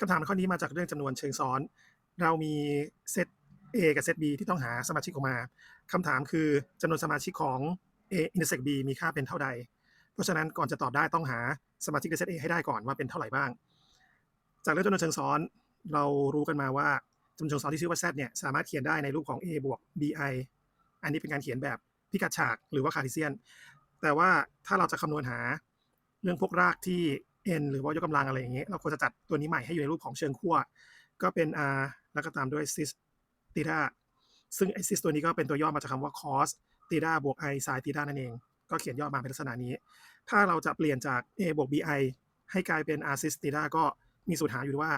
คำถามข้อนี้มาจากเรื่องจำนวนเชิงซ้อน เรามีเซต A กับเซต B ที่ต้องหาสมาชิกออกมาคำถามคือจำนวนสมาชิกของ A intersect B มีค่าเป็นเท่าใด เพราะฉะนั้นก่อนจะตอบได้ต้องหาสมาชิกในเซต A ให้ได้ก่อนว่าเป็นเท่าไหร่บ้าง จากเรื่องจำนวนเชิงซ้อน เรารู้กันมาว่าจำนวนเชิงซ้อนที่ชื่อว่า Z เนี่ยสามารถเขียนได้ในรูปของ A บวก BI อันนี้เป็นการเขียนแบบพิกัดฉากหรือว่าคาร์ติเซียน แต่ว่าถ้าเราจะคำนวณหาเรื่องพวกรากที่ n หรือว่ายกกำลังอะไรอย่างเงี้ยเราควรจะจัดตัวนี้ใหม่ให้อยู่ในรูปของเชิงขั้วก็เป็น r แล้วก็ตามด้วย sis theta ซึ่งไอ sis ตัวนี้ก็เป็นตัวย่อมาจากคำว่า cos theta บวก i sin theta นั่นเอง ก็เขียนย่อมาเป็นลักษณะนี้ ถ้าเราจะเปลี่ยนจาก a บวก bi ให้กลายเป็น r sis theta ก็มีสูตรหาอยู่ว่า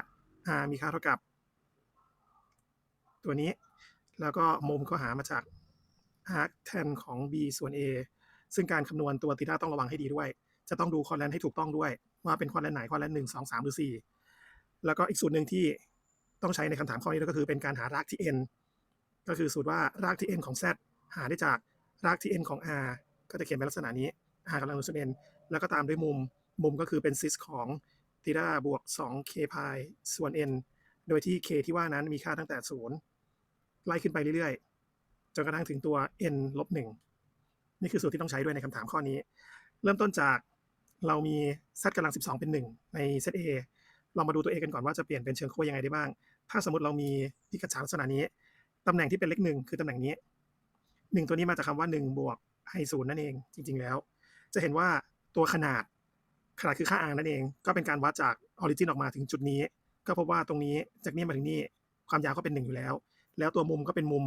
r มีค่าเท่ากับ ตัวนี้ แล้วก็มุมก็หามาจาก arc tan ของ b ส่วน a ซึ่งการคำนวณตัว theta ต้องระวังให้ดีด้วย จะต้องดูคอแลนให้ถูกต้องด้วย ว่าเป็นคอแลนไหนคอแลนหนึ่งสองสามหรือสี่แล้วก็อีกสูตรหนึ่งที่ต้องใช้ในคำถามข้อนี้ก็คือเป็นการหารากที่ n ก็คือสูตรว่ารากที่ n ของ z หาได้จากรากที่ n ของ r ก็จะเขียนเป็นลักษณะนี้ r กำลังส่วน n แล้วก็ตามด้วยมุม มุมก็คือเป็นซิสของ theta บวก 2k pi ส่วน n โดยที่ k ที่ว่านั้นมีค่าตั้งแต่ 0 ไล่ขึ้นไปเรื่อยๆ จนกระทั่งถึงตัว n ลบ1นี่คือสูตรที่ต้องใช้ด้วยในคำถามข้อนี้ เริ่มต้นจาก เรามี z กำลัง 12 เป็น 1 ใน z a เรามาดูตัว a กันก่อนว่าจะเปลี่ยนเป็นเชิงขั้วยังไงได้บ้าง ถ้าสมมติเรามีพิกัดฉากลักษณะนี้ ตำแหน่งที่เป็นเลขหนึ่งคือตำแหน่งนี้หนึ่งตัวนี้มาจากคำว่า 1 บวก i ศูนย์นั่นเอง จริง ๆ แล้ว จะเห็นว่าตัวขนาดขนาดคือค่า r นั่นเอง ก็เป็นการวัดจากออริจินออกมาถึงจุดนี้ ก็พบว่าตรงนี้จากนี้มาถึงนี่ความยาวก็เป็น 1 อยู่แล้ว แล้วตัวมุมก็เป็นมุม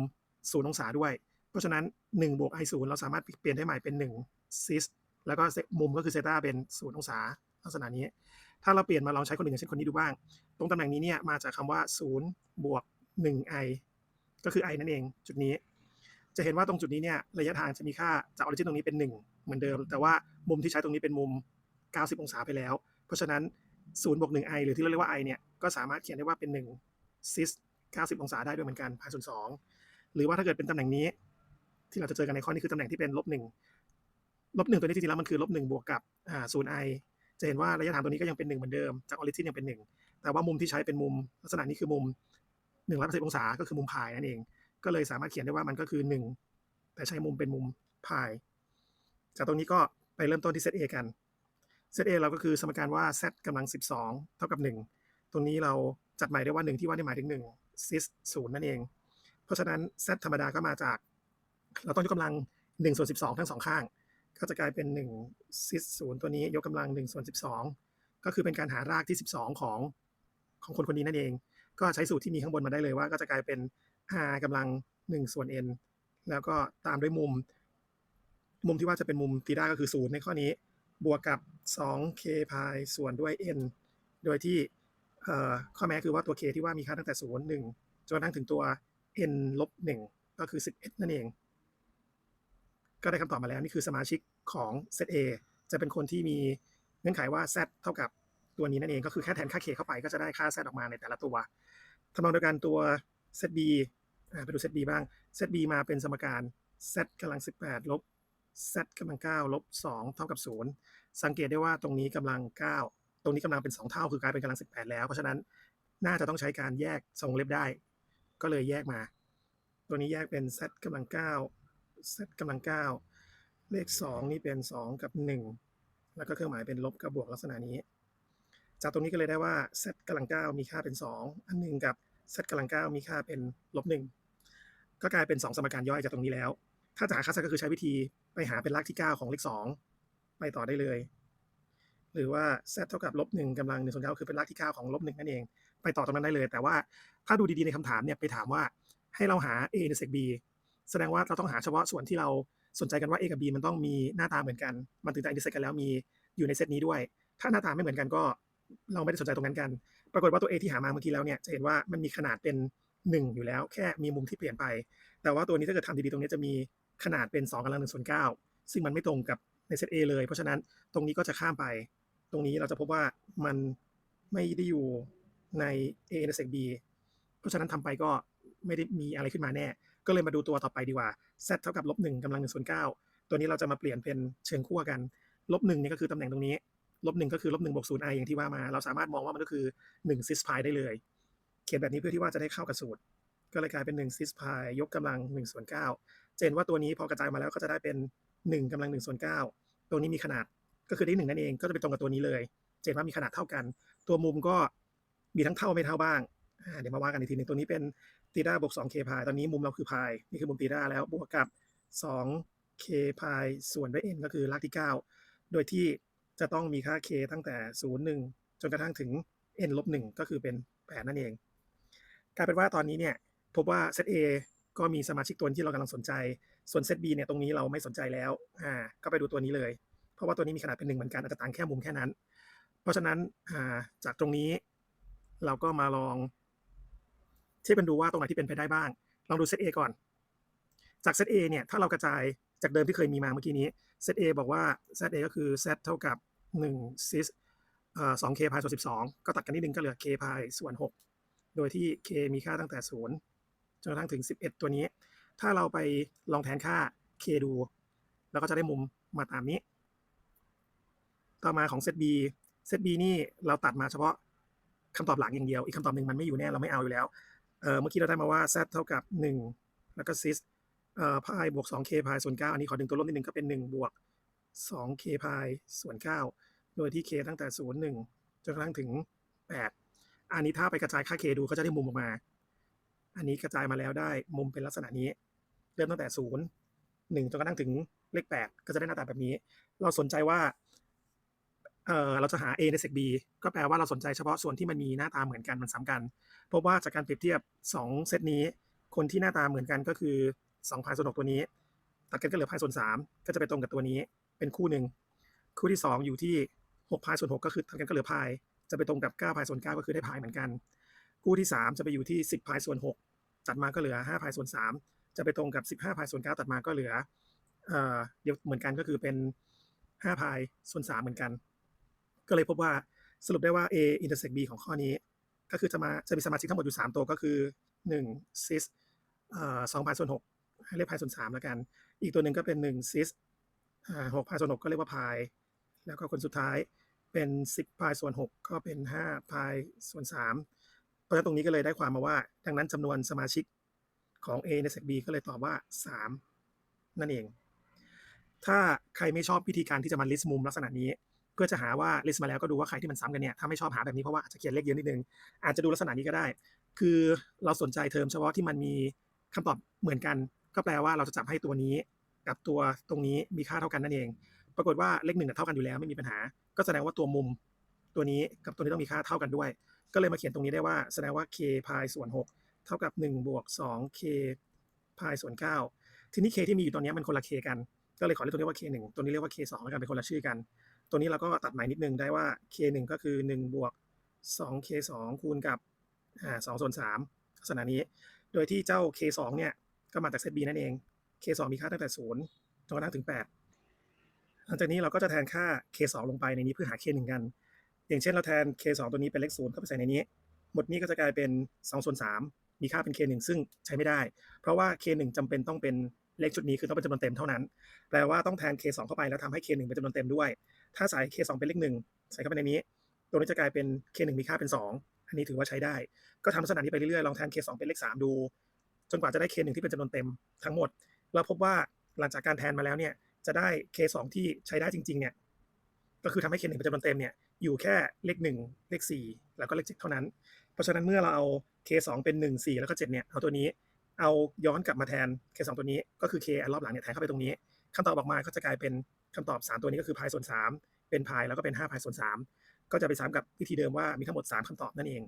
ศูนย์องศาด้วย เพราะฉะนั้น1บวก i ศูนย์เราสามารถเปลี่ยนได้ใหม่เป็น1 cis แล้วก็มุมก็คือเซตาเป็นศูนย์องศาลักษณะนี้ ถ้าเราเปลี่ยนมาลองใช้คนอื่นอย่างเช่นคนนี้ดูบ้าง ตรงตำแหน่งนี้เนี่ยมาจากคำว่า0บวก 1i ก็คือ i นั่นเองจุดนี้ จะเห็นว่าตรงจุดนี้เนี่ยระยะทางจะมีค่าจากออริจินตรงนี้เป็น 1 เหมือนเดิม แต่ว่ามุมที่ใช้ตรงนี้เป็นมุม 90 องศาไปแล้ว เพราะฉะนั้น0บวก 1i หรือที่เราเรียกว่า i เนี่ยก็สามารถเขียนได้ว่าเป็น1 cis 90 องศาได้ด้วยเหมือนกันพายส่วน2หรือว่าถ้าเกิดเป็นตำแหน่งนี้ ที่เราจะเจอกันในข้อนี้คือตำแหน่งที่เป็นลบ1 ลบหนึ่งตัวนี้จริงๆแล้วมันคือลบหนึ่งบวกกับอ่าศูนย์ไอจะเห็นว่าระยะทางตัวนี้ก็ยังเป็นหนึ่งเหมือนเดิมจากออริจินยังเป็นหนึ่งแต่ว่ามุมที่ใช้เป็นมุมลักษณะนี้คือมุมหนึ่งร้อยแปดสิบองศาก็คือมุมพายนั่นเอง ก็เลยสามารถเขียนได้ว่ามันก็คือหนึ่งแต่ใช้มุมเป็นมุมพาย จากตรงนี้ก็ไปเริ่มต้นที่เซต A กันเซต A เราก็คือสมการว่า z กำลัง 12 เท่ากับ 1 ตรงนี้เราจัดหมายได้ว่า 1 ที่ว่าได้หมายถึง1 cis 0นั่นเอง เพราะฉะนั้น z ธรรมดาก็มาจาก เราต้องยกกำลัง1ส่วน12 ทั้งสองข้าง ก็จะกลายเป็น1ซิสศูนย์ตัวนี้ยกกำลัง1ส่วน12 ก็คือเป็นการหารากที่ 12 ของของคนคนนี้นั่นเอง ก็ใช้สูตรที่มีข้างบนมาได้เลยว่า ก็จะกลายเป็น r กำลัง 1 ส่วน n แล้วก็ตามด้วยมุม มุมที่ว่าจะเป็นมุมตีด้าก็คือ 0 ในข้อนี้ บวกกับ 2k พายส่วนด้วย n โดยที่ข้อแม้คือว่าตัว k ที่ว่ามีค่าตั้งแต่ 0 1 จนกระทั่งถึงตัว n ลบ1ก็คือ 11 นั่นเอง ก็ได้คำตอบมาแล้วนี่คือสมาชิกของ set A จะเป็นคนที่มีเงื่อนไขว่า z เท่ากับตัวนี้นั่นเองก็คือแค่แทนค่า k เข้าไปก็จะได้ค่า z ออกมาในแต่ละตัวทำนองเดียวกันตัว set B ไปดู set B บ้าง set B มาเป็นสมการ z กำลัง 18 ลบ z กำลัง 9 ลบ 2 เท่ากับ 0 สังเกตได้ว่าตรงนี้กำลัง 9 ตรงนี้กำลังเป็น 2 เท่าคือกลายเป็นกำลัง 18 แล้ว เพราะฉะนั้นน่าจะต้องใช้การแยกทรงเล็บได้ ก็เลยแยกมา ตัวนี้แยกเป็น z กำลัง 9 z กำลัง 9 เลข 2 นี่เป็น 2 กับ 1 แล้วก็เครื่องหมายเป็นลบกับบวกลักษณะนี้ จากตรงนี้ก็เลยได้ว่า z กำลัง 9 มีค่าเป็น 2 อันหนึ่งกับ z กำลัง 9 มีค่าเป็นลบ1ก็กลายเป็น 2 สมการย่อยจากตรงนี้แล้ว ถ้าจะหาค่า z ก็คือใช้วิธีไปหาเป็นรากที่ 9 ของเลข 2 ไปต่อได้เลย หรือว่า z เท่ากับลบ1กำลัง1ส่วน9คือเป็นรากที่ 9 ของลบ1นั่นเอง ไปต่อตรงนั้นได้เลย แต่ว่าถ้าดูดีๆในคำถามเนี่ยไปถามว่าให้เราหา a intersect b แสดงว่าเราต้องหาเฉพาะส่วนที่เราสนใจกันว่า A กับ B มันต้องมีหน้าตาเหมือนกัน มันถึงจะ intersect กันแล้วมีอยู่ในเซตนี้ด้วย ถ้าหน้าตาไม่เหมือนกันก็เราไม่ได้สนใจตรงนั้นกัน ปรากฏว่าตัว A ที่หามาเมื่อกี้แล้วเนี่ยจะเห็นว่ามันมีขนาดเป็น 1 อยู่แล้ว แค่มีมุมที่เปลี่ยนไป แต่ว่าตัวนี้ถ้าเกิดทำดีๆตรงนี้จะมีขนาดเป็น2กำลัง1ส่วน9ซึ่งมันไม่ตรงกับในเซต A เลย เพราะฉะนั้นตรงนี้ก็จะข้ามไป ตรงนี้เราจะพบว่ามันไม่ได้อยู่ใน A intersect B เพราะฉะนั้นทำไปก็ไม่ได้มีอะไรขึ้นมาแน่ ก็เลยมาดูตัวต่อไปดีกว่า z เท่ากับลบหนึ่งกำลังหนึ่งส่วนเก้าตัวนี้เราจะมาเปลี่ยนเป็นเชิงขั้วกันลบหนึ่งนี่ก็คือตำแหน่งตรงนี้ลบหนึ่งก็คือลบหนึ่งบวกศูนย์ i ออย่างที่ว่ามา เราสามารถมองว่ามันก็คือหนึ่งซิสพายได้เลย เขียนแบบนี้เพื่อที่ว่าจะได้เข้ากับสูตร ก็เลยกลายเป็นหนึ่งซิสพายยกกำลังหนึ่งส่วนเก้าเจนว่าตัวนี้พอกระจายมาแล้วก็จะได้เป็นหนึ่งกำลังหนึ่งส่วนเก้าตัวนี้มีขนาดก็คือได้หนึ่งนั่นเองก็จะไปตรงกับตัวนี้เลย เจนว่ามีขนาดเท่ากัน ตัวมุมก็มีทั้งเท่าไม่เท่าบ้างเดี๋ยวมาว่ากันอีกทีหนึงตัวนี้เป็น ตีด้าบวก2 k พายตอนนี้มุมเราคือพายนี่คือมุมตีด้าแล้วบวกกับ2 k พายส่วนด้วย n ก็คือรากที่ 9 โดยที่จะต้องมีค่า k ตั้งแต่ 0 1 จนกระทั่งถึง n ลบ1ก็คือเป็น 8 นั่นเองกลายเป็นว่าตอนนี้เนี่ยพบว่าเซต A ก็มีสมาชิกตัวที่เรากำลังสนใจ ส่วนเซต B เนี่ยตรงนี้เราไม่สนใจแล้วอ่าก็ไปดูตัวนี้เลย เพราะว่าตัวนี้มีขนาดเป็นหนึ่งเหมือนกันอาจจะต่างแค่มุมแค่นั้น เพราะฉะนั้นอ่าจากตรงนี้เราก็มาลอง เทียบกันดูว่าตรงไหนที่เป็นไปได้บ้าง ลองดูเซต A ก่อน จากเซต A เนี่ยถ้าเรากระจายจากเดิมที่เคยมีมาเมื่อกี้นี้เซต A บอกว่า ZA ก็คือ Z เท่ากับ1 cis เอ่อ 2k พายส่วน12 ก็ตัดกันนิดนึงก็เหลือ k พายส่วน 6 โดยที่ k มีค่าตั้งแต่ 0 จนกระทั่งถึง 11 ตัวนี้ ถ้าเราไปลองแทนค่า k ดู แล้วก็จะได้มุมมาตามนี้ ต่อมาของเซต B เซต B นี่เราตัดมาเฉพาะคำตอบหลังอย่างเดียว อีกคำตอบหนึ่งมันไม่อยู่แน่เราไม่เอาอยู่แล้ว เมื่อกี้เราได้มาว่า z เท่ากับ 1 แล้วก็ cis เอ่อพายบวก 2k พายส่วน 9 อันนี้ขอดึงตัวลบนิดนึงก็เป็น 1 บวก 2k พายส่วน 9 โดยที่ k ตั้งแต่ 0 1 จนกระทั่งถึง 8 อันนี้ถ้าไปกระจายค่า k ดูก็จะได้มุมออกมา อันนี้กระจายมาแล้วได้มุมเป็นลักษณะนี้ เริ่มตั้งแต่ 0 1 จนกระทั่งถึงเลข 8 ก็จะได้หน้าตาแบบนี้ เราสนใจว่า เอ่อเราจะหา a ในเซก b ก็แปลว่าเราสนใจเฉพาะส่วนที่มันมีหน้าตาเหมือนกันมันซ้ำกัน พบว่าจากการเปรียบเทียบ 2 เซตนี้ คนที่หน้าตาเหมือนกันก็คือ2พายส่วน6ตัวนี้ ตัดกันก็เหลือพายส่วน3ก็จะไปตรงกับตัวนี้ เป็นคู่หนึ่ง คู่ที่ 2 อยู่ที่6พายส่วน6ก็คือตัดกันก็เหลือพาย จะไปตรงกับ9พายส่วน9ก็คือได้พายเหมือนกัน คู่ที่ 3 จะไปอยู่ที่ 10พายส่วน6ตัดมาก็เหลือ5พายส่วน3จะไปตรงกับ 15พายส่วน9ตัดมาก็เหลือเอ่อเดี๋ยวเหมือนกันก็คือเป็น5พายส่วน3เหมือนกัน ก็เลยพบว่าสรุปได้ว่า A intersect B ของข้อนี้ ก็คือจะมาจะมีสมาชิกทั้งหมดอยู่ 3 ตัวก็คือ1 cis เอ่อ2พายส่วน6ให้เรียกพายส่วน3แล้วกัน อีกตัวหนึ่งก็เป็น1 cis อ่า6พายส่วน6ก็เรียกว่าพาย แล้วก็คนสุดท้ายเป็น10พายส่วน6ก็เป็น5พายส่วน3เพราะฉะนั้นตรงนี้ก็เลยได้ความมาว่า ดังนั้นจำนวนสมาชิกของ A ใน sec B ก็เลยตอบว่า3นั่นเอง ถ้าใครไม่ชอบวิธีการที่จะมา list มุมลักษณะนี้ เพื่อจะหาว่า list มาแล้วก็ดูว่าใครที่มันซ้ำกันเนี่ยถ้าไม่ชอบหาแบบนี้เพราะว่าอาจจะเขียนเลขเยอะนิดนึงอาจจะดูลักษณะนี้ก็ได้ คือเราสนใจเทอมเฉพาะที่มันมีคำตอบเหมือนกัน ก็แปลว่าเราจะจับให้ตัวนี้ กับตัวตรงนี้มีค่าเท่ากันนั่นเอง ปรากฏว่าเลขหนึ่งเท่ากันอยู่แล้วไม่มีปัญหา ก็แสดงว่าตัวมุมตัวนี้กับตัวนี้ต้องมีค่าเท่ากันด้วย ก็เลยมาเขียนตรงนี้ได้ว่าแสดงว่า k พายส่วน6เท่ากับ1บวก 2k พายส่วน9ทีนี้ k ที่มีอยู่ตอนนี้มันคนละ k กัน ก็เลยขอเรียกตัวนี้ว่า k 1ตัวนี้เรียกว่า k 2แล้วกันเป็นคนละชื่อกัน ตัวนี้เราก็ตัดหมายนิดนึงได้ว่า k 1 ก็คือ 1 บวก 2k 2 คูณกับอ่า2ส่วน3ลักษณะนี้ โดยที่เจ้า k 2 เนี่ยก็มาจากเซต b นั่นเอง k 2 มีค่าตั้งแต่0จนกระทั่งถึง 8 หลังจากนี้เราก็จะแทนค่า k 2 ลงไปในนี้เพื่อหา k 1 กัน อย่างเช่นเราแทน k 2 ตัวนี้เป็นเลข0เข้าไปใส่ในนี้ หมดนี้ก็จะกลายเป็น2ส่วน3มีค่าเป็น k 1 ซึ่งใช้ไม่ได้ เพราะว่า k 1จำเป็นต้องเป็นเลขชุดนี้คือต้องเป็นจำนวนเต็มเท่านั้น แปลว่าต้องแทน k 2 เข้าไปแล้วทำให้ k 1 เป็นจำนวนเต็มด้วย ถ้าใส่ k 2 เป็นเลข1ใส่เข้าไปในนี้ ตัวนี้จะกลายเป็น k 1 มีค่าเป็น 2 อันนี้ถือว่าใช้ได้ ก็ทำลักษณะนี้ไปเรื่อยๆ ลองแทน k 2 เป็นเลข 3 ดู จนกว่าจะได้ k 1 ที่เป็นจำนวนเต็มทั้งหมด เราพบว่าหลังจากการแทนมาแล้วเนี่ย จะได้ k 2 ที่ใช้ได้จริงๆ เนี่ย ก็คือทำให้ k 1 เป็นจำนวนเต็มเนี่ย อยู่แค่เลข 1 เลข 4 แล้วก็เลข7เท่านั้น เพราะฉะนั้นเมื่อเราเอา k 2 เป็น 1 4 แล้วก็7เนี่ย เอาตัวนี้ เอาย้อนกลับมาแทน k 2 ตัวนี้ ก็คือ k อันรอบหลังเนี่ยแทนเข้าไปตรงนี้คำตอบออกมาก็จะกลายเป็น คำตอบ 3 ตัวนี้ก็คือพายส่วน 3 เป็นพายแล้วก็เป็น5พายส่วน 3 ก็จะไปซ้ำกับวิธีเดิมว่ามีทั้งหมด 3คำตอบนั่นเอง